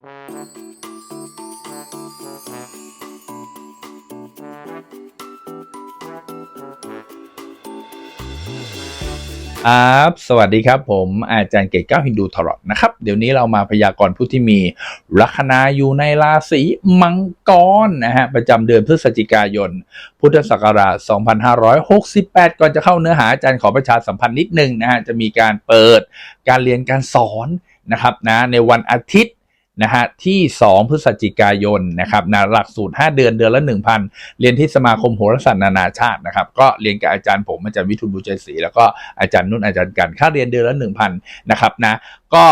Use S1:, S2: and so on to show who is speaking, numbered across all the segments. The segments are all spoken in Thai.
S1: ครับสวัสดีครับผมอาจารย์เกตเก้าฮินดูทรอตนะครับ เดี๋ยวนี้เรามาพยากรณ์ผู้ที่มีลัคนาอยู่ในราศีมังกรนะฮะประจำเดือนพฤศจิกายน พุทธศักราช 2568 ก่อนจะเข้าเนื้อหาอาจารย์ขอประชาสัมพันธ์นิดนึงนะฮะจะมีการเปิดการเรียนการสอนนะครับนะในวันอาทิตย์ นะฮะที่ 2 พฤศจิกายนนะครับนะหลักสูตร 5 เดือนเดือนละ 1,000 เรียนที่สมาคมโหราศาสตร์นานาชาตินะครับก็เรียนกับอาจารย์ผมอาจารย์วิทูลบุญใจศรีแล้วก็อาจารย์นุ่นอาจารย์กันค่าเรียนเดือนละ 1,000นะครับนะก็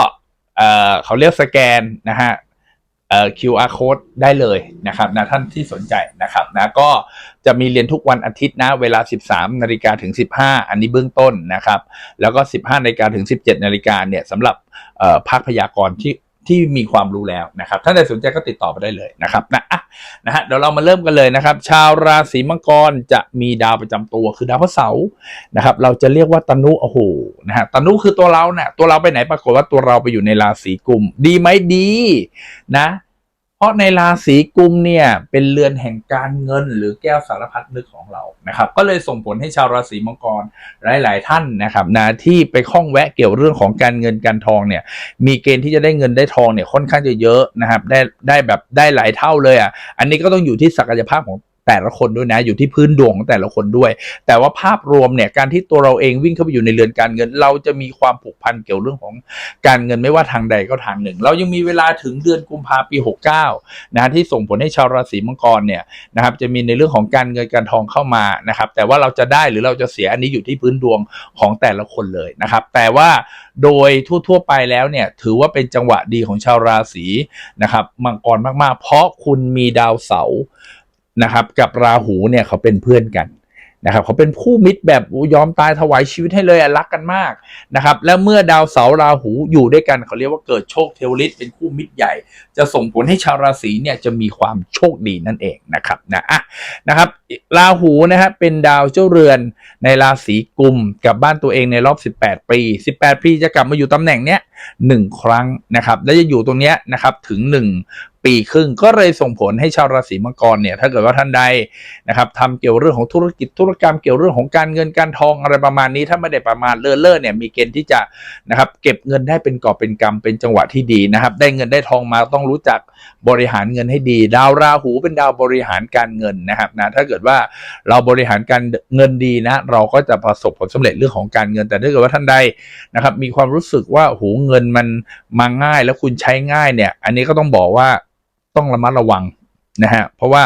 S1: เอ่อเขาเรียกสแกนนะฮะเอ่อ QR code ได้เลยนะครับนะท่านที่สนใจนะครับนะก็จะมีเรียนทุกวันอาทิตย์นะเวลา 13นาฬิกาถึง 15 อันนี้เบื้องต้นนะครับ แล้วก็ 15นาฬิกาถึง 17นาฬิกาเนี่ยสำหรับเอ่อภาคพยากรณ์ที่ ที่มีความรู้แล้วนะครับท่านใดสนใจก็ติดต่อไปได้เลยนะครับนะนะฮะเดี๋ยวเรามาเริ่มกันเลยนะครับ ชาวราศีมังกรจะมีดาวประจำตัวคือดาวพระเสาร์นะครับ เราจะเรียกว่าตนุโอ้โหนะฮะตนุคือตัวเราเนี่ยตัวเราไปไหนปรากฏว่าตัวเราไปอยู่ในราศีกุม ดีไหมดีนะ เพราะในราศีกุมเนี่ยเป็นเรือนแห่งการเงิน หรือแก้วสารพัดนึกของเรานะครับ ก็เลยส่งผลให้ชาวราศีมังกรหลาย ๆ ท่านนะครับนะที่ไปข้องแวะเกี่ยวเรื่องของการเงินการทองเนี่ยมีเกณฑ์ที่จะได้เงินได้ทองเนี่ยค่อนข้างจะเยอะนะครับได้ได้แบบได้หลายเท่าเลยอะอันนี้ก็ต้องอยู่ที่ศักยภาพของ แต่ละคนด้วยนะอยู่ที่พื้นดวงของแต่ละคนด้วย แต่ว่าภาพรวมเนี่ยการที่ตัวเราเองวิ่งเข้าไปอยู่ในเรือนการเงิน เราจะมีความผูกพันเกี่ยวเรื่องของการเงินไม่ว่าทางใดก็ทางหนึ่ง เรายังมีเวลาถึงเดือนกุมภาปี 69นะที่ส่งผลให้ชาวราศีมังกรเนี่ยนะครับจะมีในเรื่องของการเงินการทองเข้ามานะครับแต่ว่าเราจะได้หรือเราจะเสียอันนี้อยู่ที่พื้นดวงของแต่ละคนเลยนะครับแต่ว่าโดยทั่ว ๆ ไปแล้วเนี่ยถือว่าเป็นจังหวะดีของชาวราศีนะครับมังกรมากๆ เพราะคุณมีดาวเสาร์ นะครับ กับราหูเนี่ยเขาเป็นเพื่อนกันนะครับเขาเป็นคู่มิตรแบบยอมตายถวายชีวิตให้เลยรักกันมากนะครับ แล้วเมื่อดาวเสาร์ราหูอยู่ด้วยกันเขาเรียกว่าเกิดโชคเทวฤทธิ์เป็นคู่มิตรใหญ่ จะส่งผลให้ชาวราศีเนี่ยจะมีความโชคดีนั่นเองนะครับนะอะนะครับราหูนะครับเป็นดาวเจ้าเรือนในราศีกุมกับบ้านตัวเองในรอบ 18 ปี 18 ปีจะกลับมาอยู่ตำแหน่งเนี้ย หนึ่งครั้งนะครับและจะอยู่ตรงเนี้ยนะครับถึง 1 ปีครึ่งก็เลยส่งผลให้ชาวราศีมังกรเนี่ยถ้าเกิดว่าท่านใดนะครับทำเกี่ยวเรื่องของธุรกิจธุรกรรมเกี่ยวเรื่องของการเงินการทองอะไรประมาณนี้ ถ้าไม่ได้ประมาณเลื่อเล่อเนี่ยมีเกณฑ์ที่จะนะครับเก็บเงินได้เป็นกอบเป็นกำเป็นจังหวะที่ดีนะครับ ได้เงินได้ทองมาต้องรู้จักบริหารเงินให้ดี ดาวราหูเป็นดาวบริหารการเงินนะครับนะถ้าเกิดว่าเราบริหารการเงินดีนะ เราก็จะประสบผลสำเร็จเรื่องของการเงิน แต่ถ้าเกิดว่าท่านใดนะครับมีความรู้สึกว่าโหเงินมันมาง่ายแล้วคุณใช้ง่ายเนี่ย อันนี้ก็ต้องบอกว่าต้องระมัดระวังนะฮะเพราะว่า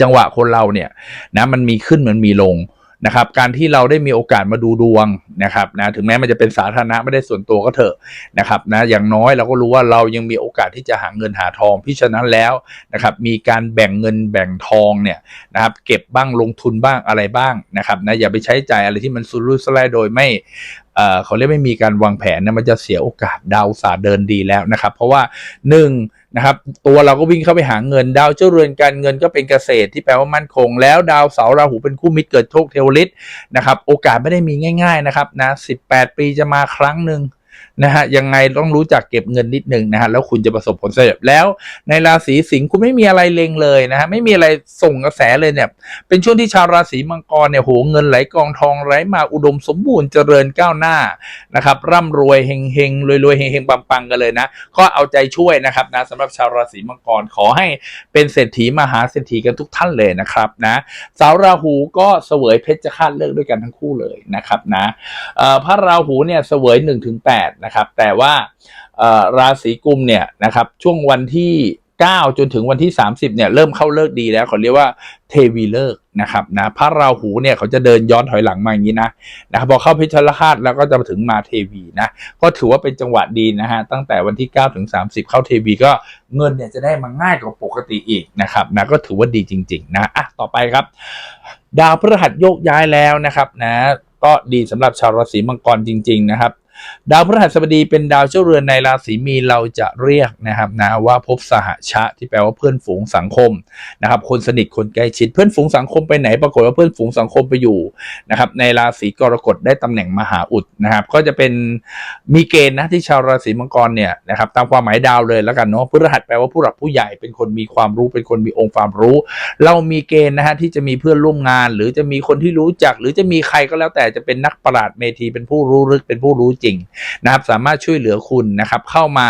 S1: จังหวะคนเราเนี่ยนะมันมีขึ้นมันมีลง นะครับการที่เราได้มีโอกาสมาดูดวงนะครับนะถึงแม้มันจะเป็นสาธารณะไม่ได้ส่วนตัวก็เถอะนะครับนะอย่างน้อยเราก็รู้ว่าเรายังมีโอกาสที่จะหาเงินหาทองพิฉะนั้นแล้วนะครับมีการแบ่งเงินแบ่งทองเนี่ยนะครับเก็บบ้างลงทุนบ้างอะไรบ้างนะครับนะอย่าไปใช้จ่ายอะไรที่มันสุรุ่ยสุร่ายโดยไม่เอ่อเขาเรียกไม่มีการวางแผนนะมันจะเสียโอกาสดาวสาห์เดินดีแล้วนะครับ เพราะว่าห นะครับ ตัวเราก็วิ่งเข้าไปหาเงิน ดาวเจ้าเรือนการเงินก็เป็นเกษตรที่แปลว่ามั่นคง แล้วดาวเสาร์ราหูเป็นคู่มิตรเกิดโชคเทวฤทธิ์นะครับ โอกาสไม่ได้มีง่าย ๆนะครับนะ18 ปีจะมาครั้งหนึ่ง นะฮะยังไงต้องรู้จักเก็บเงินนิดนึงนะฮะแล้วคุณจะประสบผลสำเร็จแล้ว ในราศีสิงห์คุณไม่มีอะไรเลงเลยนะฮะไม่มีอะไรส่งกระแสเลยเนี่ย เป็นช่วงที่ชาวราศีมังกรเนี่ยโหเงินไหลกองทองไหลมาอุดมสมบูรณ์เจริญก้าวหน้านะครับร่ำรวยเฮงเฮงรวยรวยเฮงเฮงปังปังกันเลยนะก็เอาใจช่วยนะครับนะสำหรับชาวราศีมังกรขอให้เป็นเศรษฐีมหาเศรษฐีกันทุกท่านเลยนะครับนะสาวราหูก็เสวยเพชรฆาตเลิกด้วยกันทั้งคู่เลยนะครับนะพระราหูเนี่ยเสวย1-8 8นะครับแต่ว่าราศีกุมเนี่ยนะครับช่วงวันที่ 9 จนถึงวันที่ 30เนี่ยเริ่มเข้าเลิกดีแล้วเขาเรียกว่าเทวีเลิกนะครับนะพระราหูเนี่ยเขาจะเดินย้อนถอยหลังมาอย่างนี้นะนะพอเข้าพิชลคาตแล้วก็จะถึงมาเทวีนะก็ถือว่าเป็นจังหวะดีนะฮะตั้งแต่วันที่9ถึง30 เข้าเทวีก็เงินเนี่ยจะได้มาง่ายกว่าปกติอีกนะครับนะก็ถือว่าดีจริง ๆ นะอะต่อไปครับ ดาวพฤหัสโยกย้ายแล้วนะครับนะก็ดีสำหรับชาวราศีมังกรจริง ๆ นะครับ ดาวพฤหัสบดีเป็นดาวเจ้าเรือนในราศีมีนเราจะเรียกนะครับนะว่าพบสหชะที่แปลว่าเพื่อนฝูงสังคมนะครับ คนสนิทคนใกล้ชิดเพื่อนฝูงสังคมไปไหน ปรากฏว่าเพื่อนฝูงสังคมไปอยู่นะครับ ในราศีกรกฎได้ตำแหน่งมหาอุดนะครับ ก็จะเป็นมีเกณฑ์นะที่ชาวราศีมังกรเนี่ยนะครับตามความหมายดาวเลยแล้วกันเนาะพฤหัสแปลว่าผู้หลักผู้ใหญ่เป็นคนมีความรู้เป็นคนมีองค์ความรู้ เรามีเกณฑ์นะฮะที่จะมีเพื่อนร่วมงาน หรือจะมีคนที่รู้จัก หรือจะมีใครก็แล้วแต่จะเป็นนักปราชญ์เมธีเป็นผู้รู้ลึกเป็นผู้รู้จริงนะครับสามารถช่วยเหลือคุณนะครับเข้ามา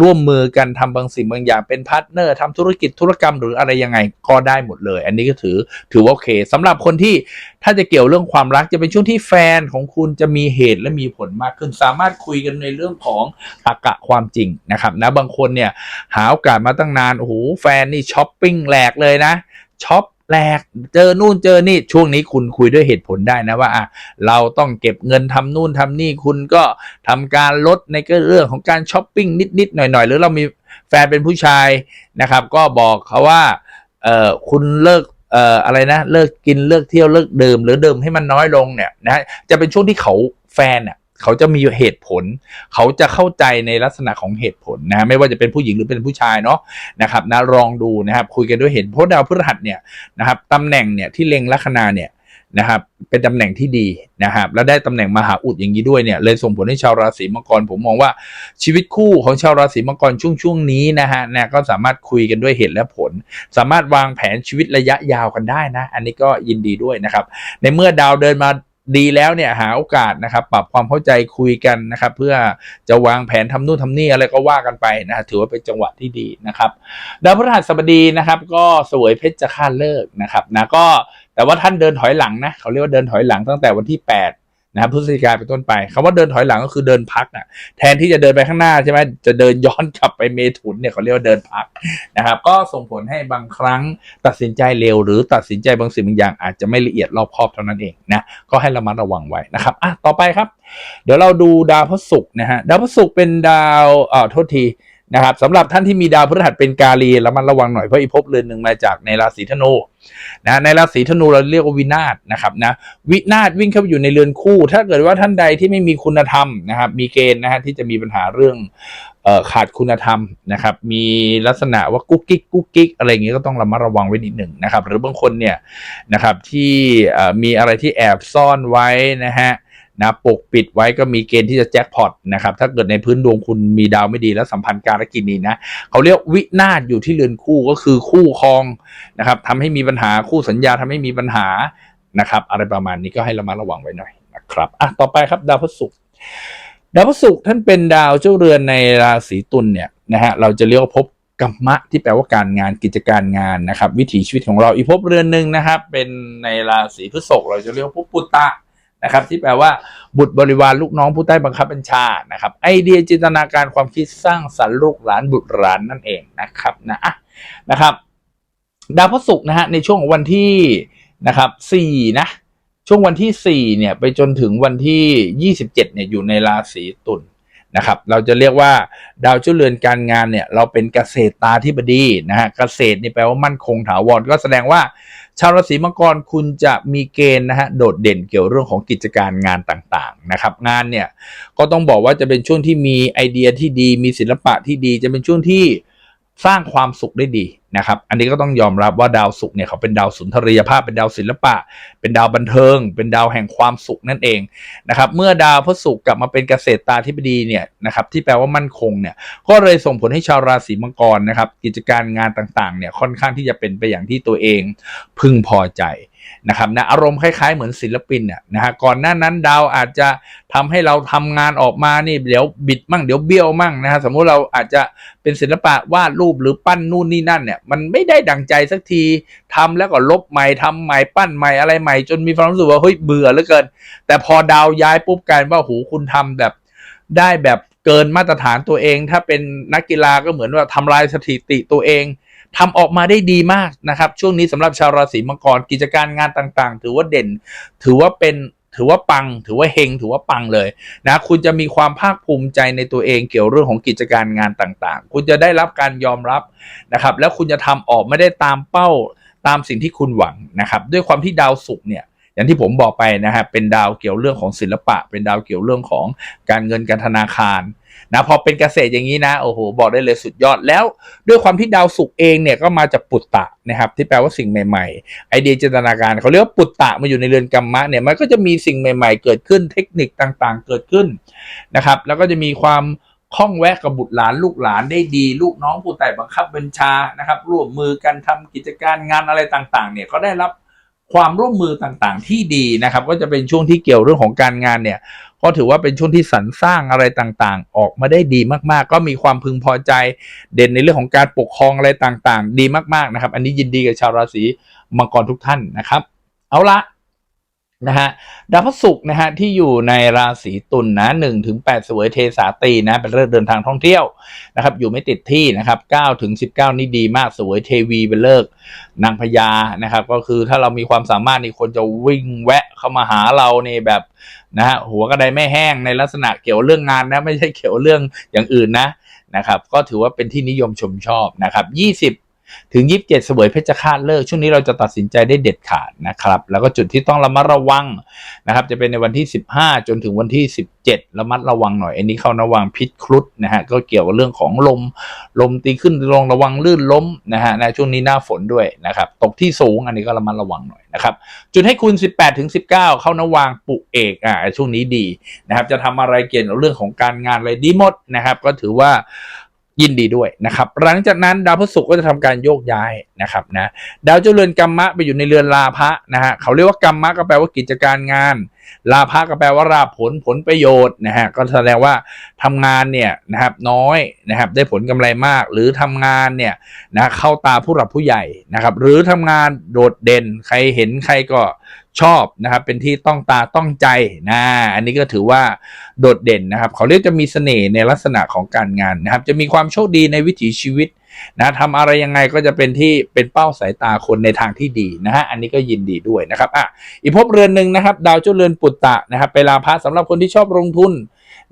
S1: ร่วมมือกันทำบางสิ่งบางอย่างเป็นพาร์ทเนอร์ทำธุรกิจธุรกรรมหรืออะไรยังไงก็ได้หมดเลย อันนี้ก็ถือถือว่าโอเคสำหรับคนที่ถ้าจะเกี่ยวเรื่องความรักจะเป็นช่วงที่แฟนของคุณจะมีเหตุและมีผลมากขึ้น สามารถคุยกันในเรื่องของตรกะความจริงนะครับนะบางคนเนี่ยหาโอกาสมาตั้งนานโอ้โหแฟนนี่ช้อปปิ้งแหลกเลยนะช็อป แหลกเจอนู่นเจอนี่ช่วงนี้คุณคุยด้วยเหตุผลได้นะว่าอะเราต้องเก็บเงินทำนู่นทำนี่คุณก็ทำการลดในเรื่องของการช้อปปิ้งนิดๆหน่อยๆ หรือเรามีแฟนเป็นผู้ชายนะครับ ก็บอกเขาว่าเออคุณเลิกเอ่ออะไรนะเลิกกินเลิกเที่ยวเลิกดื่มหรือดื่มให้มันน้อยลงเนี่ยนะจะเป็นช่วงที่เขาแฟนอะ เขาจะมีเหตุผล เขาจะเข้าใจในลักษณะของเหตุผลนะไม่ว่าจะเป็นผู้หญิงหรือเป็นผู้ชายเนาะนะครับนะลองดูนะครับ คุยกันด้วยเหตุเพราะดาวพฤหัสเนี่ยนะครับตำแหน่งเนี่ยที่เล็งลัคนาเนี่ยนะครับเป็นตำแหน่งที่ดีนะครับ แล้วได้ตำแหน่งมหาอุดอย่างนี้ด้วยเนี่ยเลยส่งผลให้ชาวราศีมังกร ผมมองว่าชีวิตคู่ของชาวราศีมังกรช่วงช่วงๆนี้นะฮะนะก็สามารถคุยกันด้วยเหตุและผล สามารถวางแผนชีวิตระยะยาวกันได้นะ อันนี้ก็ยินดีด้วยนะครับ ในเมื่อดาวเดินมา ดีแล้วเนี่ยหาโอกาสนะครับ ปรับความเข้าใจคุยกันนะครับ เพื่อจะวางแผนทำนู่นทำนี่อะไรก็ว่ากันไปนะถือว่าเป็นจังหวะที่ดีนะครับดาวพฤหัสบดีนะครับ ก็สวยเพชรจะฆ่าเลิกนะครับนะก็แต่ว่าท่านเดินถอยหลังนะเขาเรียกว่าเดินถอยหลังตั้งแต่วันที่ 8 นะครับพฤศจิกาเป็นต้นไปคำว่าเดินถอยหลังก็คือเดินพักอะแทนที่จะเดินไปข้างหน้าใช่ไหมจะเดินย้อนกลับไปเมถุนเนี่ยเขาเรียกว่าเดินพักนะครับ ก็ส่งผลให้บางครั้งตัดสินใจเร็ว หรือตัดสินใจบางสิ่งบางอย่างอาจจะไม่ละเอียดรอบคอบเท่านั้นเองนะก็ให้ระมัดระวังไว้นะครับอะต่อไปครับ เดี๋ยวเราดูดาวพฤหัสนะฮะดาวพฤหัสเป็นดาวเอ่อโทษที นะครับสำหรับท่านที่มีดาวพฤหัสเป็นกาลีระมัดระวังหน่อยเพราะอีภพเรือนหนึ่งมาจากในราศีธนูนะในราศีธนูเราเรียกว่าวินาศนะครับนะวินาศวิ่งเข้าไปอยู่ในเรือนคู่ ถ้าเกิดว่าท่านใดที่ไม่มีคุณธรรมนะครับมีเกณฑ์นะฮะที่จะมีปัญหาเรื่องออขาดคุณธรรมนะครับ มีลักษณะว่ากุ๊กกิ๊กกุ๊กกิ๊กอะไรอย่างเงี้ยก็ต้องระมัดระวังไว้นิดหนึ่งนะครับ หรือบางคนเนี่ยนะครับที่มีอะไรที่แอบซ่อนไว้นะฮะ นะปกปิดไว้ก็มีเกณฑ์ที่จะแจ็คพอตนะครับถ้าเกิดในพื้นดวงคุณมีดาวไม่ดีแล้วสัมพันธ์การกินนีนะเขาเรียกวินาศอยู่ที่เรือนคู่ก็คือคู่ครองนะครับทำให้มีปัญหาคู่สัญญาทำให้มีปัญหานะครับอะไรประมาณนี้ก็ให้ระมัดระวังไว้หน่อยนะครับอะต่อไปครับดาวพฤหัสดาวพฤหัสท่านเป็นดาวเจ้าเรือนในราศีตุลเนี่ยนะฮะเราจะเรียกว่าภพกรรมะที่แปลว่าการงานกิจการงานนะครับ วิถีชีวิตของเราอีกภพเรือนหนึ่งนะครับ เป็นในราศีพฤษภเราจะเรียกว่าภพปุตตะ นะครับที่แปลว่าบุตรบริวารลูกน้องผู้ใต้บังคับบัญชานะครับไอเดียจินตนาการความคิดสร้างสรรค์ลูกหลานบุตรหลานนั่นเองนะครับนะนะครับ ดาวพฤหัสนะฮะในช่วงวันที่นะครับสี่นะช่วงวันที่สี่เนี่ย ไปจนถึงวันที่ยี่สิบเจ็ดเนี่ย อยู่ในราศีตุลนะครับ เราจะเรียกว่าดาวเจ้าเรือนการงานเนี่ย เราเป็นเกษตรตาธิบดีนะฮะ เกษตรนี่แปลว่ามั่นคงถาวร ก็แสดงว่า ชาวราศีมังกรคุณจะมีเกณฑ์นะฮะโดดเด่นเกี่ยวเรื่องของกิจการงานต่างๆนะครับ งานเนี่ยก็ต้องบอกว่าจะเป็นช่วงที่มีไอเดียที่ดี มีศิลปะที่ดี จะเป็นช่วงที่สร้างความสุขได้ดี นะครับ อันนี้ก็ต้องยอมรับว่าดาวศุกร์เนี่ยเขาเป็นดาวสุนทรียภาพเป็นดาวศิลปะ เป็นดาวบันเทิง เป็นดาวแห่งความสุขนั่นเองนะครับ เมื่อดาวพฤหัสกลับมาเป็นเกษตรตาธิบดีเนี่ยนะครับที่แปลว่ามั่นคงเนี่ยก็เลยส่งผลให้ชาวราศีมังกรนะครับ กิจการงานต่างๆเนี่ยค่อนข้างที่จะเป็นไปอย่างที่ตัวเองพึงพอใจนะครับนะอารมณ์คล้ายๆเหมือนศิลปินน่ะนะฮะก่อนหน้านั้นดาวอาจจะทำให้เราทำงานออกมานี่เดี๋ยวบิดมั่งเดี๋ยวเบี้ยวมั่งนะฮะสมมุติเราอาจจะเป็นศิลปะวาดรูปหรือปั้นนู่นนี่นั่นเนี่ยมันไม่ได้ดังใจสักทีทำแล้วก็ลบใหม่ทำใหม่ปั้นใหม่อะไรใหม่ จนมีความรู้สึกว่าเฮ้ยเบื่อเหลือเกิน แต่พอดาวย้ายปุ๊บกลายเป็นว่าโหคุณทำแบบได้แบบเกินมาตรฐานตัวเอง ถ้าเป็นนักกีฬาก็เหมือนว่าทำลายสถิติตัวเองทำออกมาได้ดีมากนะครับ ช่วงนี้สำหรับชาวราศีมังกรกิจการงานต่างๆ ถือว่าเด่น ถือว่าเป็น ถือว่าปัง ถือว่าเฮง ถือว่าปังเลยนะ คุณจะมีความภาคภูมิใจในตัวเองเกี่ยวเรื่องของกิจการงานต่างๆ คุณจะได้รับการยอมรับนะครับ แล้วคุณจะทำออกไม่ได้ตามเป้าตามสิ่งที่คุณหวังนะครับ ด้วยความที่ดาวศุกร์เนี่ยอย่างอย่างที่ผมบอกไปนะฮะ เป็นดาวเกี่ยวเรื่องของศิลปะ เป็นดาวเกี่ยวเรื่องของการเงินการธนาคาร นะพอเป็นเกษตรอย่างนี้นะโอ้โหบอกได้เลยสุดยอดแล้ว ด้วยความที่ดาวศุกร์เองเนี่ยก็มาจากปุตตะนะครับ ที่แปลว่าสิ่งใหม่ๆ ไอเดียจินตนาการเขาเรียกว่าปุตตะมาอยู่ในเรือนกรรมะเนี่ยมันก็จะมีสิ่งใหม่ๆ เกิดขึ้นเทคนิคต่างๆ เกิดขึ้นนะครับ แล้วก็จะมีความคล่องแวะกับบุตรหลานลูกหลานได้ดี ลูกน้องผู้ใต้บังคับบัญชานะครับ ร่วมมือกันทำกิจการงานอะไรต่างๆ เนี่ยก็ได้รับความร่วมมือต่างๆ ที่ดีนะครับ ก็จะเป็นช่วงที่เกี่ยวเรื่องของการงานเนี่ย ก็ถือว่าเป็นช่วงที่สรรสร้างอะไรต่างๆ ออกมาได้ดีมากๆ ก็มีความพึงพอใจเด่นในเรื่องของการปกครองอะไรต่างๆ ดีมากๆนะครับ อันนี้ยินดีกับชาวราศีมังกรทุกท่านนะครับ เอาละ นะฮะดาวพฤหัสนะฮะที่อยู่ในราศีตุลนะหนึ่งถึงแปดสวยเทสาตีนะเป็นเรื่องเดินทางท่องเที่ยวนะครับ อยู่ไม่ติดที่นะครับเก้าถึงสิบเก้านี่ดีมากสวยเทวีเป็นเลิกนางพญานะครับ ก็คือถ้าเรามีความสามารถนี่คนจะวิ่งแวะเข้ามาหาเราในแบบนะฮะหัวกระไดไม่แห้งในลักษณะเกี่ยวเรื่องงานนะไม่ใช่เกี่ยวเรื่องอย่างอื่นนะนะครับ ก็ถือว่าเป็นที่นิยมชมชอบนะครับยี่สิบ ถึง 27 เสวยเพชฌฆาตเลิก ช่วงนี้เราจะตัดสินใจได้เด็ดขาดนะครับ แล้วก็จุดที่ต้องระมัดระวังนะครับ จะเป็นในวันที่ 15 จนถึงวันที่ 17 ระมัดระวังหน่อย อันนี้เข้าระวังพิษครุฑนะฮะ ก็เกี่ยวกับเรื่องของลม ลมตีขึ้นลงระวังลื่นล้มนะฮะในช่วงนี้หน้าฝนด้วยนะครับ ตกที่สูงอันนี้ก็ระมัดระวังหน่อยนะครับ จุดให้คุณ 18 ถึง 19 เข้านวางปุเอก อ่า ช่วงนี้ดีนะครับ จะทำอะไรเกี่ยวกับเรื่องของการงานอะไรดีหมดนะครับ ก็ถือว่า ยินดีด้วยนะครับ หลังจากนั้นดาวพฤหัสก็จะทำการโยกย้ายนะครับนะดาวเจ้าเรือนกรรมะไปอยู่ในเรือนลาภะนะฮะเขาเรียกว่ากรรมะก็แปลว่ากิจการงาน ลาภะก็แปลว่าราผลผลประโยชน์นะฮะก็แสดงว่าทำงานเนี่ยนะครับน้อยนะครับได้ผลกำไรมาก หรือทำงานเนี่ยนะเข้าตาผู้หลักผู้ใหญ่นะครับ หรือทำงานโดดเด่นใครเห็นใครก็ ชอบนะครับเป็นที่ต้องตาต้องใจนะอันนี้ก็ถือว่าโดดเด่นนะครับเขาเรียกจะมีเสน่ห์ในลักษณะของการงานนะครับ จะมีความโชคดีในวิถีชีวิตนะทำอะไรยังไงก็จะเป็นที่เป็นเป้าสายตาคนในทางที่ดีนะฮะอันนี้ก็ยินดีด้วยนะครับอะอีกภพเรือนหนึ่งนะครับ ดาวเจ้าเรือนปุตตะนะครับไปลาพะสำหรับคนที่ชอบลงทุน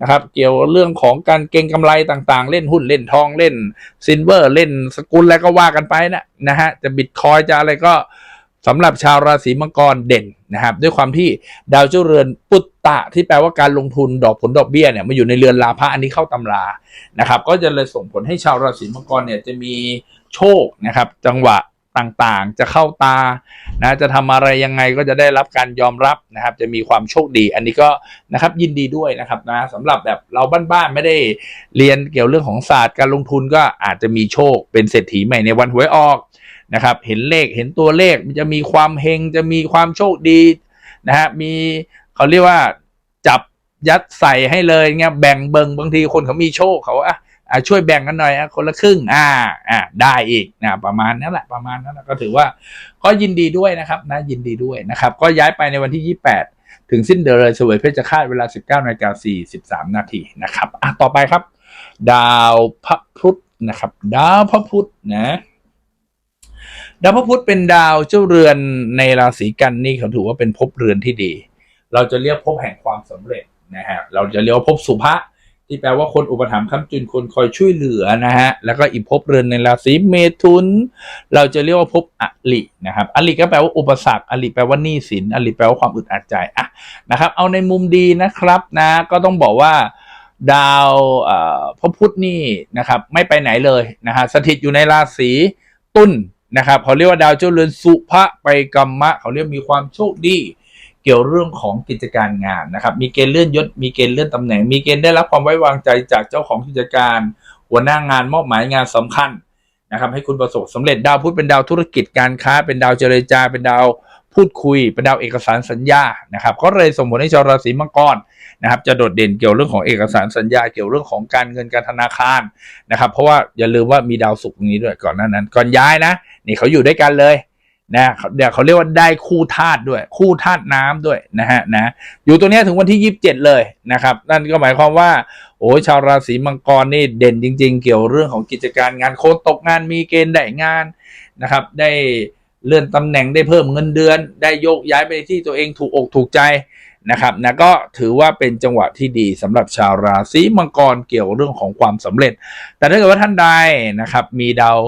S1: นะครับเกี่ยวเรื่องของการเก็งกำไรต่างๆ เล่นหุ้นเล่นทองเล่นซินเวอร์เล่นสกุลแล้วก็ว่ากันไปนะนะฮะจะบิตคอยจะอะไรก็ สำหรับชาวราศีมังกรเด่นนะครับ ด้วยความที่ดาวเจ้าเรือนปุตตะ ที่แปลว่าการลงทุนดอกผลดอกเบี้ยเนี่ยมาอยู่ในเรือนลาภะอันนี้เข้าตำรานะครับ ก็จะเลยส่งผลให้ชาวราศีมังกรเนี่ยจะมีโชคนะครับ จังหวะต่างๆ จะเข้าตานะจะทำอะไรยังไงก็จะได้รับการยอมรับนะครับ จะมีความโชคดี อันนี้ก็นะครับยินดีด้วยนะครับนะสำหรับแบบเราบ้านๆไม่ได้เรียนเกี่ยวเรื่องของศาสตร์การลงทุนก็อาจจะมีโชคเป็นเศรษฐีใหม่ในวันหวยออก นะครับ เห็นเลขเห็นตัวเลขมันจะมีความเฮงจะมีความโชคดีนะฮะมีเขาเรียกว่าจับยัดใส่ให้เลยเงี้ยแบ่งเบิงบางทีคนเขามีโชคเขาอะช่วยแบ่งกันหน่อยอะคนละครึ่งอ่าอ่าได้อีกนะประมาณนั้นแหละประมาณนั้นก็ถือว่าก็ยินดีด้วยนะครับนะยินดีด้วยนะครับ ก็ย้ายไปในวันที่ 28 ถึงสิ้นเดือนเลยเสวยเพชรฆาตเวลา 19นาฬิกา43 นาทีนะครับอะต่อไปครับ ดาวพระพุธนะครับ ดาวพระพุธนะ ดาวพระพุธเป็นดาวเจ้าเรือนในราศีกันนี่เขาถือว่าเป็นภพเรือนที่ดี เราจะเรียกภพแห่งความสำเร็จนะฮะเราจะเรียกว่าภพสุภะที่แปลว่าคนอุปถัมภ์ค้ำจุนคนคอยช่วยเหลือนะฮะแล้วก็อีกภพเรือนในราศีเมถุน เราจะเรียกว่าภพอลินะครับอลิก็แปลว่าอุปสรรคอลิแปลว่าหนี้สินอลิแปลว่าความอึดอัดใจอะนะครับ เอาในมุมดีนะครับนะก็ต้องบอกว่าดาวพระพุธนี่นะครับ ไม่ไปไหนเลยนะฮะสถิตอยู่ในราศีตุล นะครับเขาเรียกว่าดาวเจ้าเรือนสุภะไปกรรมะ เขาเรียกมีความโชคดี เกี่ยวเรื่องของกิจการงานนะครับ มีเกณฑ์เลื่อนยศ มีเกณฑ์เลื่อนตำแหน่ง มีเกณฑ์ได้รับความไว้วางใจจากเจ้าของกิจการ หัวหน้างานมอบหมายงานสำคัญนะครับ ให้คุณประสบสำเร็จดาวพุธเป็นดาวธุรกิจการค้า เป็นดาวเจรจา เป็นดาวพูดคุย เป็นดาวเอกสารสัญญานะครับก็เลยส่งผลให้ชาวราศีมังกรนะครับจะโดดเด่นเกี่ยวเรื่องของเอกสารสัญญา เกี่ยวเรื่องของการเงินการธนาคารนะครับ เพราะว่าอย่าลืมว่ามีดาวศุกร์ตรงนี้ด้วยก่อนหน้านั้น ก่อนย้ายนะ นี่เขาอยู่ด้วยกันเลยนะเดี๋ยวเขาเรียกว่าได้คู่ธาตุด้วย คู่ธาตุน้ำด้วยนะฮะนะอยู่ตรงเนี้ถึงวันที่ยี่สิบเจ็ดเลยนะครับ นั่นก็หมายความว่าโอ้ยชาวราศีมังกรนี่เด่นจริง ๆ เกี่ยวเรื่องของกิจการงานโคนตกงานมีเกณฑ์ได้งานนะครับ ได้เลื่อนตำแหน่งได้เพิ่มเงินเดือน ได้โยกย้ายไปที่ตัวเองถูกอกถูกใจนะครับนะก็ถือว่าเป็นจังหวะที่ดีสำหรับชาวราศีมังกรเกี่ยวเรื่องของความสำเร็จ แต่ถ้าเกิดว่าท่านใดนะครับมีดาว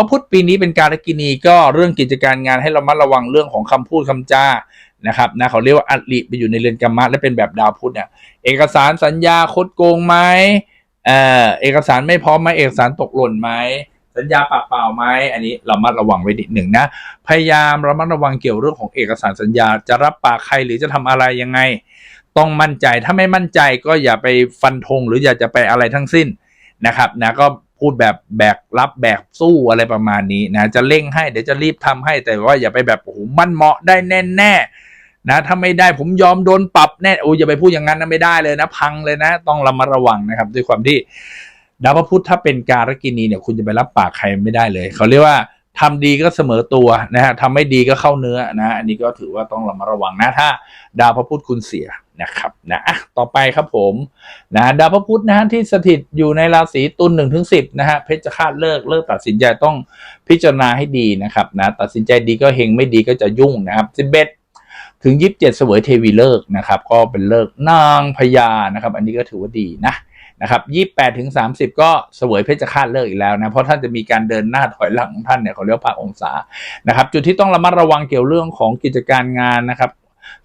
S1: ระพุธปีนี้เป็นการกินีก็เรื่องกิจการงานให้เรามัดระวังเรื่องของคำพูดคำจานะครับนะเขาเรียกว่าอัลิไปอยู่ในเรือนกรรมะและเป็นแบบดาวพุธเนี่ยเอกสารสัญญาคดโกงไหมเอ่อเอกสารไม่พร้อมไหมเอกสารตกหล่นไหมสัญญาปากเปล่าไหมอันนี้เรามัดระวังไว้นิดหนึ่งนะพยายามระมัดระวังเกี่ยวเรื่องของเอกสารสัญญา จะรับปากใครหรือจะทำอะไรยังไง ต้องมั่นใจถ้าไม่มั่นใจก็อย่าไปฟันธงหรืออย่าจะไปอะไรทั้งสิ้นนะครับนะก็ พูดแบบแบกรับแบกสู้อะไรประมาณนี้นะจะเร่งให้เดี๋ยวจะรีบทำให้แต่ว่าอย่าไปแบบโอ้โหมันเหมาะได้แน่แน่นะถ้าไม่ได้ผมยอมโดนปรับแน่โอ้ยอย่าไปพูดอย่างนั้นนะไม่ได้เลยนะ พังเลยนะ ต้องระมัดระวังนะครับ ด้วยความที่ดาวพระพุธถ้าเป็นการกินีเนี่ยคุณจะไปรับปากใครไม่ได้เลย เขาเรียกว่า ทำดีก็เสมอตัวนะฮะทำไม่ดีก็เข้าเนื้อนะอันนี้ก็ถือว่าต้องระมัดระวังนะถ้า ดาวพระพุธคุณเสียนะครับนะต่อไปครับผมนะดาวพระพุธนะฮะที่สถิตอยู่ในราศีตุลหนึ่งถึงสิบนะฮะเพชรฆาตเลิกเลิกตัดสินใจต้องพิจารณาให้ดีนะครับนะตัดสินใจดีก็เฮงไม่ดีก็จะยุ่งนะครับสิบเอ็ดถึงยี่สิบเจ็ดเสวยเทวีเลิกนะครับ ก็เป็นเลิกนางพญานะครับ อันนี้ก็ถือว่าดีนะ นะครับยี่แปดถึงสามสิบก็เสวยเพชรฆาตเลิกอีกแล้วนะเพราะท่านจะมีการเดินหน้าถอยหลังของท่านเนี่ยเขาเรียกว่าพระองศานะครับ จุดที่ต้องระมัดระวังเกี่ยวเรื่องของกิจการงานนะครับ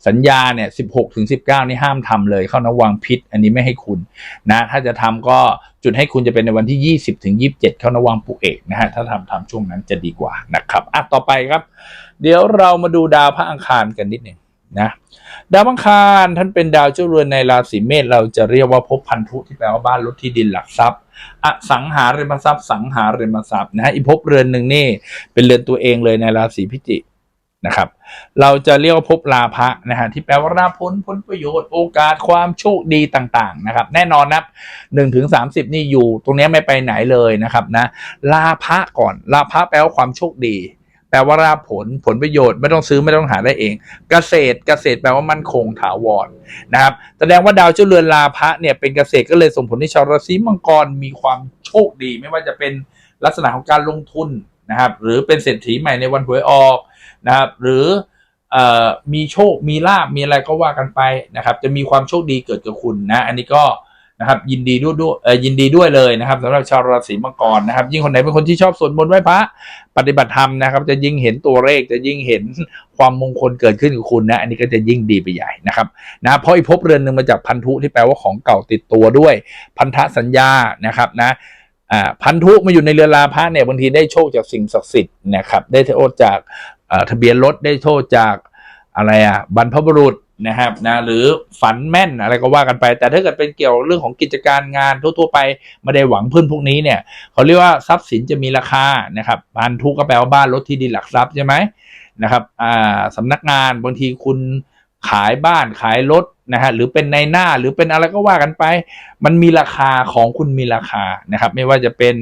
S1: สัญญาเนี่ยสิบหกถึงสิบเก้านี่ห้ามทำเลย เข้านะวังพิษ อันนี้ไม่ให้คุณนะถ้าจะทำก็จุดให้คุณจะเป็นในวันที่ยี่สิบถึงยี่สิบเจ็ดเข้านะวังปุเอกนะฮะถ้าทำทำช่วงนั้นจะดีกว่านะครับอะต่อไปครับ เดี๋ยวเรามาดูดาวพระอังคารกันนิดหนึ่ง นะดาวอังคารท่านเป็นดาวเจ้าเรือนในราศีเมษเราจะเรียกว่าภพพันธุที่แปลว่าบ้านรถที่ดินหลักทรัพย์อสังหาริมทรัพย์สังหาริมทรัพย์นะฮะอีกภพเรือนหนึ่งนี่เป็นเรือนตัวเองเลยในราศีพิจิกนะครับ เราจะเรียกว่าภพลาภะนะฮะที่แปลว่าราผลผลประโยชน์โอกาสความโชคดีต่าง ๆ นะครับ แน่นอนนะหนึ่งถึงสามสิบนี่อยู่ ตรงนี้ไม่ไปไหนเลยนะครับนะลาภะก่อนลาภะแปลว่าความโชคดี ลว่าราผลผลประโยชน์ไม่ต้องซื้อไม่ต้องหาได้เอง เกษตรเกษตรแปลว่ามั่นคงถาวรนะครับ แสดงว่าดาวเจ้าเรือนลาภะเนี่ยเป็นเกษตรก็เลยส่งผลให้ชาวราศีมังกรมีความโชคดี ไม่ว่าจะเป็นลักษณะของการลงทุนนะครับ หรือเป็นเศรษฐีใหม่ในวันหวยออกนะครับ หรืออมีโชคมีลาบมีอะไรก็ว่ากันไปนะครับ จะมีความโชคดีเกิดกับคุณนะ อันนี้ก็ นะครับยินดีด้วยด้วยเอ่อยินดีด้วยเลยนะครับสำหรับชาวราศีมังกรนะครับ ยิ่งคนไหนเป็นคนที่ชอบสวดมนต์ไหว้พระปฏิบัติธรรมนะครับ จะยิ่งเห็นตัวเลขจะยิ่งเห็นความมงคลเกิดขึ้นกับคุณนะอันนี้ก็จะยิ่งดีไปใหญ่นะครับนะเพราะอีกภพเรือนหนึ่งมาจากพันธุที่แปลว่าของเก่าติดตัวด้วย พันธสัญญานะครับนะอ่าพันธุมาอยู่ในเรือนลาภะเนี่ยบางทีได้โชคจากสิ่งศักดิ์สิทธิ์นะครับได้โชคจากทะเบียนรถได้โชคจากอะไรอะบรรพบุรุษ นะครับนะหรือฝันแม่นอะไรก็ว่ากันไป แต่ถ้าเกิดเป็นเกี่ยวเรื่องของกิจการงานทั่วๆไปไม่ได้หวังพึ่งพวกนี้เนี่ยเขาเรียกว่าทรัพย์สินจะมีราคานะครับพันธุก็แปลว่าบ้านรถที่ดินหลักทรัพย์ใช่ไหมนะครับอ่าสำนักงานบางทีคุณขายบ้านขายรถนะฮะหรือเป็นในหน้าหรือเป็นอะไรก็ว่ากันไป มันมีราคาของคุณมีราคานะครับ ไม่ว่าจะเป็น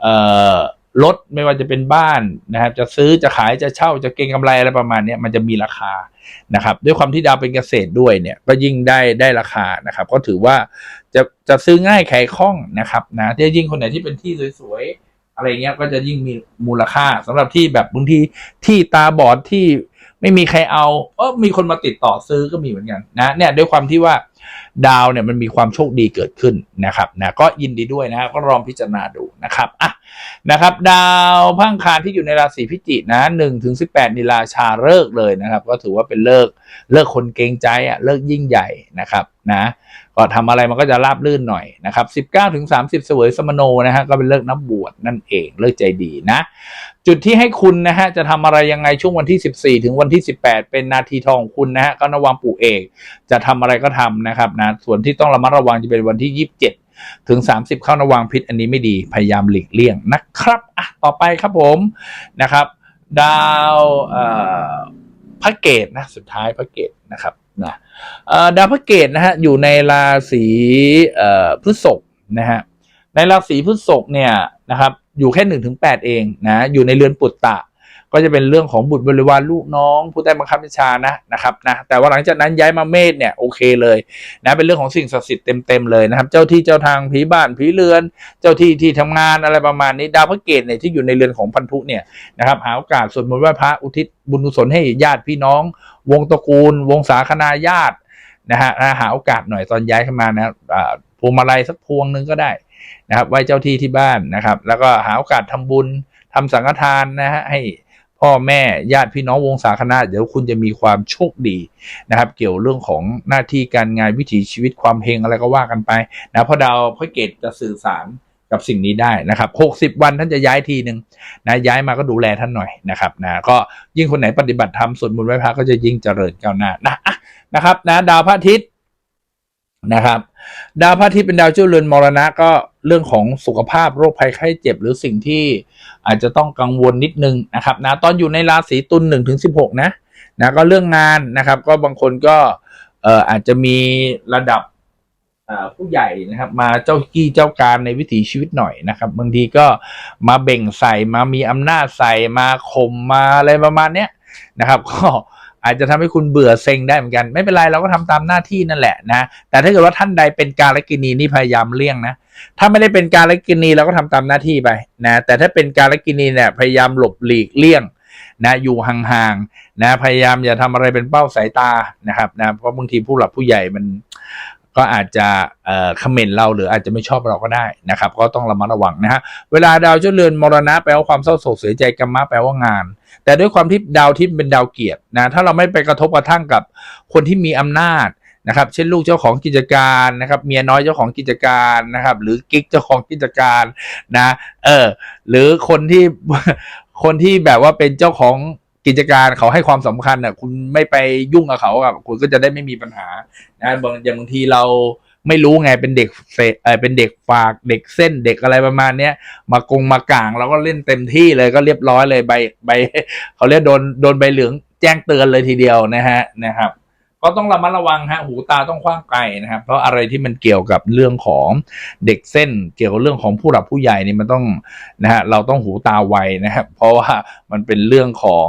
S1: เอ่อ รถไม่ว่าจะเป็นบ้านนะครับ จะซื้อจะขายจะเช่าจะเก็งกำไรอะไรประมาณนี้มันจะมีราคานะครับ ด้วยความที่ดาวเป็นเกษตรด้วยเนี่ยก็ยิ่งได้ได้ราคานะครับ ก็ถือว่าจะจะซื้อง่ายขายคล่องนะครับนะที่ยิ่งคนไหนที่เป็นที่สวยๆอะไรเงี้ยก็จะยิ่งมีมูลค่าสำหรับที่แบบบางทีที่ตาบอดที่ไม่มีใครเอาเออมีคนมาติดต่อซื้อก็มีเหมือนกันนะเนี่ยด้วยความที่ว่าดาวเนี่ยมันมีความโชคดีเกิดขึ้นนะครับนะก็ยินดีด้วยนะก็ลองพิจารณาดู นะครับอะนะครับ ดาวพังคารที่อยู่ในราศีพิจิกนะหนึ่งถึงสิบแปดนิราชาเลิกเลยนะครับ ก็ถือว่าเป็นเลิกเลิกคนเกรงใจอะเลิกยิ่งใหญ่นะครับนะก็ทำอะไรมันก็จะราบลื่นหน่อยนะครับสิบเก้าถึงสามสิบเสวยสมโนนะฮะก็เป็นเลิกนับบวชนั่นเองเลิกใจดีนะ จุดที่ให้คุณนะฮะจะทำอะไรยังไงช่วงวันที่14ถึงวันที่18เป็นนาทีทองคุณนะฮะก็ระวังปู่เอก จะทำอะไรก็ทำนะครับนะส่วนที่ต้องระมัดระวังจะเป็นวันที่27 ถึง 30 เข้าระวังพิษ อันนี้ไม่ดีพยายามหลีกเลี่ยงนะครับอะต่อไปครับผมนะครับ ดาวเอ่อพระเกตนะสุดท้ายพระเกตนะครับนะเอ่อดาวพระเกตนะฮะอยู่ในราศีพฤษภนะฮะในราศีพฤษภเนี่ยนะครับอยู่แค่หนึ่งถึงแปดเองนะอยู่ในเรือนปุตตะ ก็จะเป็นเรื่องของบุตรบริวารลูกน้อง ผู้ใต้บังคับบัญชานะนะครับนะแต่ว่าหลังจากนั้นย้ายมาเมษเนี่ยโอเคเลยนะเป็นเรื่องของสิ่งศักดิ์สิทธิ์เต็มๆเลยนะครับ เจ้าที่เจ้าทางผีบ้านผีเรือน เจ้าที่ที่ทำงานอะไรประมาณนี้ดาวพระเกตเนี่ยที่อยู่ในเรือนของพันธุเนี่ยนะครับหาโอกาสสวดมนต์ไหว้พระอุทิศบุญกุศลให้ญาติพี่น้อง วงตระกูล วงศาคณาญาตินะฮะหาโอกาสหน่อยตอนย้ายเข้ามานะพวงมาลัยสักพวงหนึ่งก็ได้นะครับไหว้เจ้าที่ที่บ้านนะครับ แล้วก็หาโอกาสทำบุญทำสังฆทานนะฮะให้ พ่อแม่ญาติพี่น้องวงศาคณะเดี๋ยวคุณจะมีความโชคดีนะครับ เกี่ยวเรื่องของหน้าที่การงานวิถีชีวิตความเฮงอะไรก็ว่ากันไปนะเพราะดาวพระเกตจะสื่อสารกับสิ่งนี้ได้นะครับหกสิบวันท่านจะย้ายทีหนึ่งนะย้ายมาก็ดูแลท่านหน่อยนะครับนะก็ยิ่งคนไหนปฏิบัติธรรมสวดมนต์ไหว้พระก็จะยิ่งเจริญก้าวหน้านะนะครับนะดาวพระอาทิตย์ นะครับ ดาวพระอาทิตย์เป็นดาวเจ้าเรือนมรณะก็เรื่องของสุขภาพโรคภัยไข้เจ็บ หรือสิ่งที่อาจจะต้องกังวลนิดนึงนะครับนะตอนอยู่ในราศีตุลหนึ่งถึงสิบหกนะนะก็เรื่องงานนะครับ ก็บางคนก็เอ่ออาจจะมีระดับผู้ใหญ่นะครับ มาเจ้ากี้เจ้าการในวิถีชีวิตหน่อยนะครับบางทีก็มาเบ่งใส่มามีอำนาจใส่มาข่มมาอะไรประมาณเนี้ยนะครับ ก็ อาจจะทำให้คุณเบื่อเซ็งได้เหมือนกัน ไม่เป็นไรเราก็ทำตามหน้าที่นั่นแหละนะ แต่ถ้าเกิดว่าท่านใดเป็นการลกินีนี่พยายามเลี่ยงนะ ถ้าไม่ได้เป็นการลกินีเราก็ทำตามหน้าที่ไปนะ แต่ถ้าเป็นการลกินีเนี่ยพยายามหลบหลีกเลี่ยงนะอยู่ห่างๆนะพยายามอย่าทำอะไรเป็นเป้าสายตานะครับนะเพราะบางทีผู้หลักผู้ใหญ่มันก็อาจจะเอ่อคอมเมนต์เราหรืออาจจะไม่ชอบเราก็ได้นะครับ ก็ต้องระมัดระวังนะฮะเวลาดาวเจ้าเรือนมรณะแปลว่าความเศร้าโศกเสียใจกรรมะแปลว่างาน แต่ด้วยความที่ดาวที่เป็นดาวเกียรตินะถ้าเราไม่ไปกระทบกระทั่งกับคนที่มีอำนาจนะครับ เช่นลูกเจ้าของกิจการนะครับ เมียน้อยเจ้าของกิจการนะครับ หรือกิ๊กเจ้าของกิจการนะเออหรือคนที่คนที่แบบว่าเป็นเจ้าของกิจการเขาให้ความสำคัญอะคุณไม่ไปยุ่งกับเขาอะคุณก็จะได้ไม่มีปัญหานะบางอย่างบางทีเรา ไม่รู้ไงเป็นเด็กเฟเออเป็นเด็กฝากเด็กเส้นเด็กอะไรประมาณเนี้ยมากงมากลางเราก็เล่นเต็มที่เลยก็เรียบร้อยเลยใบใบเขาเรียกโดนโดนใบเหลืองแจ้งเตือนเลยทีเดียวนะฮะนะครับ ก็ต้องระมัดระวังฮะหูตาต้องกว้างไกลนะครับ เพราะอะไรที่มันเกี่ยวกับเรื่องของเด็กเส้น เกี่ยวกับเรื่องของผู้หลักผู้ใหญ่นี่มันต้องนะฮะเราต้องหูตาไวนะครับเพราะว่ามันเป็นเรื่องของ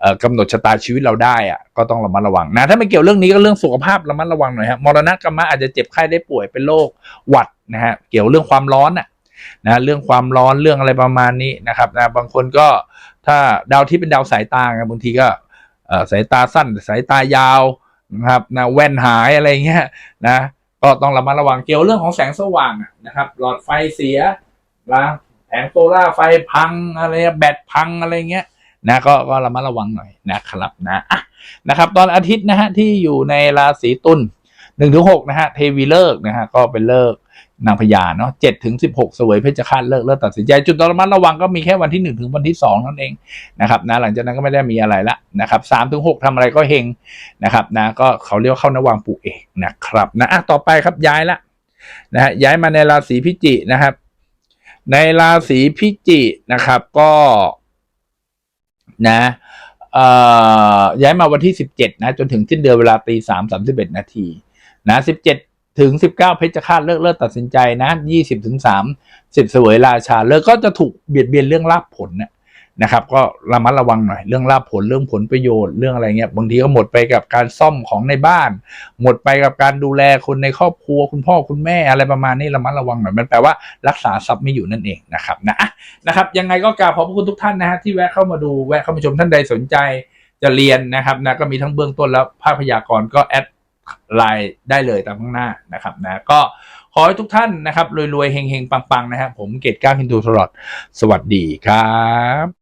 S1: เอ่อกำหนดชะตาชีวิตเราได้อะก็ต้องระมัดระวังนะถ้าไม่เกี่ยวเรื่องนี้ก็เรื่องสุขภาพระมัดระวังหน่อยฮะมรณะกรรมะอาจจะเจ็บไข้ได้ป่วยเป็นโรคหวัดนะฮะเกี่ยวเรื่องความร้อนอะนะเรื่องความร้อนเรื่องอะไรประมาณนี้นะครับนะบางคนก็ถ้าดาวที่เป็นดาวสายตาไงบางทีก็สายตาสั้นสายตายาว นะครับนะแว่นหายอะไรเงี้ยนะก็ต้องระมัดระวังเกี่ยวเรื่องของแสงสว่างนะครับ หลอดไฟเสียนะแผงโซล่าไฟพังอะไรแบตพังอะไรเงี้ยนะก็ก็ระมัดระวังหน่อยนะครับนะอะนะครับ ตอนอาทิตย์นะฮะที่อยู่ในราศีตุลหนึ่งถึงหกนะฮะเทวีเลิกนะฮะก็เป็นเลิก นางพญาเนาะเจ็ดถึงสิบหกสวยเพชฌฆาตเลิกเลิกตัดสินใจ จุดตระมัดระวังก็มีแค่วันที่หนึ่งถึงวันที่สองนั่นเองนะครับนะหลังจากนั้นก็ไม่ได้มีอะไรละนะครับสามถึงหกทำอะไรก็เฮงนะครับนะก็เขาเรียกเข้านวังปู่เอกนะครับนะอะต่อไปครับย้ายละนะฮะย้ายมาในราศีพิจินะครับ ในราศีพิจินะครับก็นะเอ่อย้ายมาวันที่สิบเจ็ดนะ จนถึงสิ้นเดือนเวลาตีสามสามสิบเอ็ดนาทีนะสิบเจ็ด ถึง 19 เพชฌฆาตเลิกเลิกตัดสินใจนะ20ถึง30เสวยราชาเลิกก็จะถูกเบียดเบียนเรื่องลาภผลนะนะครับ ก็ระมัดระวังหน่อยเรื่องลาภผลเรื่องผลประโยชน์เรื่องอะไรเงี้ยบางทีก็หมดไปกับการซ่อมของในบ้าน หมดไปกับการดูแลคนในครอบครัวคุณพ่อคุณแม่อะไรประมาณนี้ระมัดระวังหน่อยมันแปลว่ารักษาทรัพย์ไม่อยู่นั่นเองนะครับนะนะครับยังไงก็กราบขอบพระคุณทุกท่านนะฮะที่แวะเข้ามาดูแวะเข้ามาชมท่านใดสนใจจะเรียนนะครับนะก็มีทั้งเบื้องต้นแล้วภาคพยากรณ์ก็แอด ไลน์ได้เลยตามข้างหน้านะครับนะก็ขอให้ทุกท่านนะครับรวยๆเฮงๆ ปังๆ นะครับผมเกตก้าฮินดูตลอดสวัสดีครับ